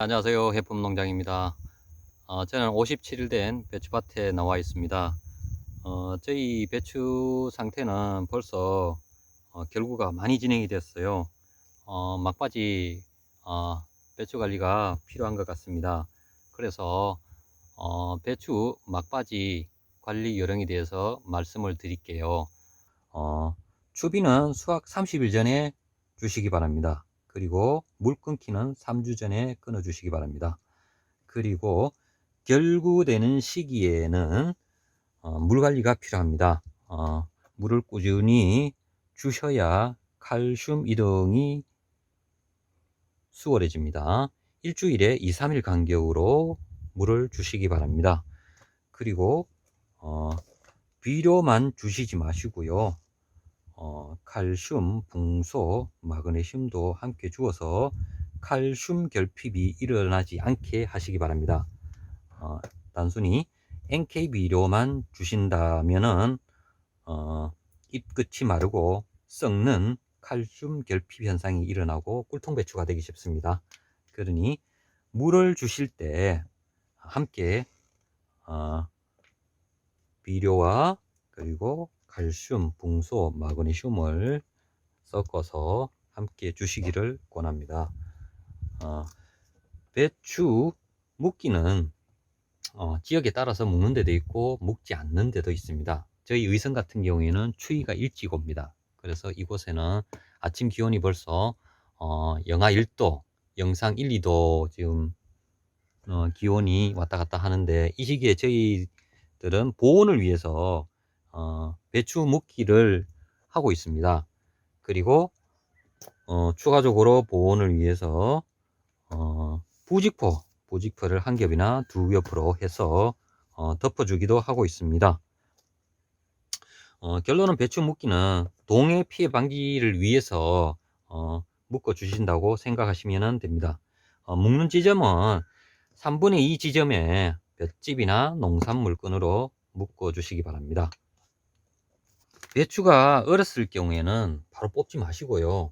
안녕하세요. 해품농장입니다. 어, 저는 57일 된 배추밭에 나와 있습니다. 어, 저희 배추 상태는 벌써 어, 결구가 많이 진행이 됐어요. 어, 막바지 어, 배추 관리가 필요한 것 같습니다. 그래서 어, 배추 막바지 관리 요령에 대해서 말씀을 드릴게요. 어, 추비는 수확 30일 전에 주시기 바랍니다. 그리고 물 끊기는 3주 전에 끊어 주시기 바랍니다. 그리고 결구되는 시기에는 어, 물 관리가 필요합니다. 어, 물을 꾸준히 주셔야 칼슘 이동이 수월해집니다. 일주일에 2, 3일 간격으로 물을 주시기 바랍니다. 그리고 어, 비료만 주시지 마시고요. 어, 칼슘, 붕소, 마그네슘도 함께 주어서 칼슘 결핍이 일어나지 않게 하시기 바랍니다. 어, 단순히 NK 비료만 주신다면은 어, 잎 끝이 마르고 썩는 칼슘 결핍 현상이 일어나고 꿀통 배추가 되기 쉽습니다. 그러니 물을 주실 때 함께 어, 비료와 그리고 칼슘, 붕소, 마그네슘을 섞어서 함께 주시기를 권합니다. 어, 배추 묵기는 어, 지역에 따라서 묵는 데도 있고 묵지 않는 데도 있습니다. 저희 의성 같은 경우에는 추위가 일찍 옵니다. 그래서 이곳에는 아침 기온이 벌써 어, 영하 1도, 영상 1, 2도 지금 어, 기온이 왔다 갔다 하는데 이 시기에 저희들은 보온을 위해서 어, 배추 묵기를 하고 있습니다. 그리고 어, 추가적으로 보온을 위해서 어, 부직포, 부직포를 한 겹이나 두 겹으로 해서 어, 덮어주기도 하고 있습니다. 어, 결론은 배추 묵기는 동해 피해 방지를 위해서 어, 묶어 주신다고 생각하시면 됩니다. 어, 묶는 지점은 3분의 2 지점에 볏짚이나 농산물끈으로 묶어 주시기 바랍니다. 배추가 얼었을 경우에는 바로 뽑지 마시고요.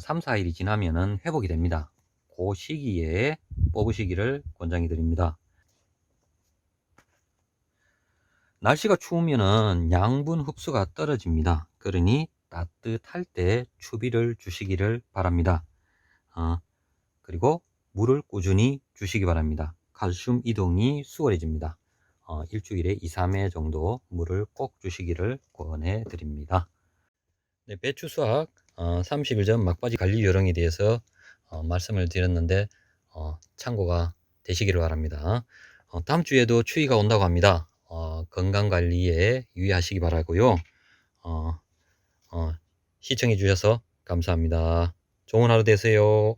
3, 4일이 지나면은 회복이 됩니다. 그 시기에 뽑으시기를 권장해 드립니다. 날씨가 추우면은 양분 흡수가 떨어집니다. 그러니 따뜻할 때 추비를 주시기를 바랍니다. 어, 그리고 물을 꾸준히 주시기 바랍니다. 칼슘 이동이 수월해집니다. 어, 일주일에 2, 3회 정도 물을 꼭 주시기를 권해 드립니다. 네, 배추 수확 어, 30일 전 막바지 관리 요령에 대해서 어, 말씀을 드렸는데 어, 참고가 되시기를 바랍니다. 어, 다음 주에도 추위가 온다고 합니다. 어, 건강 관리에 유의하시기 바라고요. 어, 어, 시청해 주셔서 감사합니다. 좋은 하루 되세요.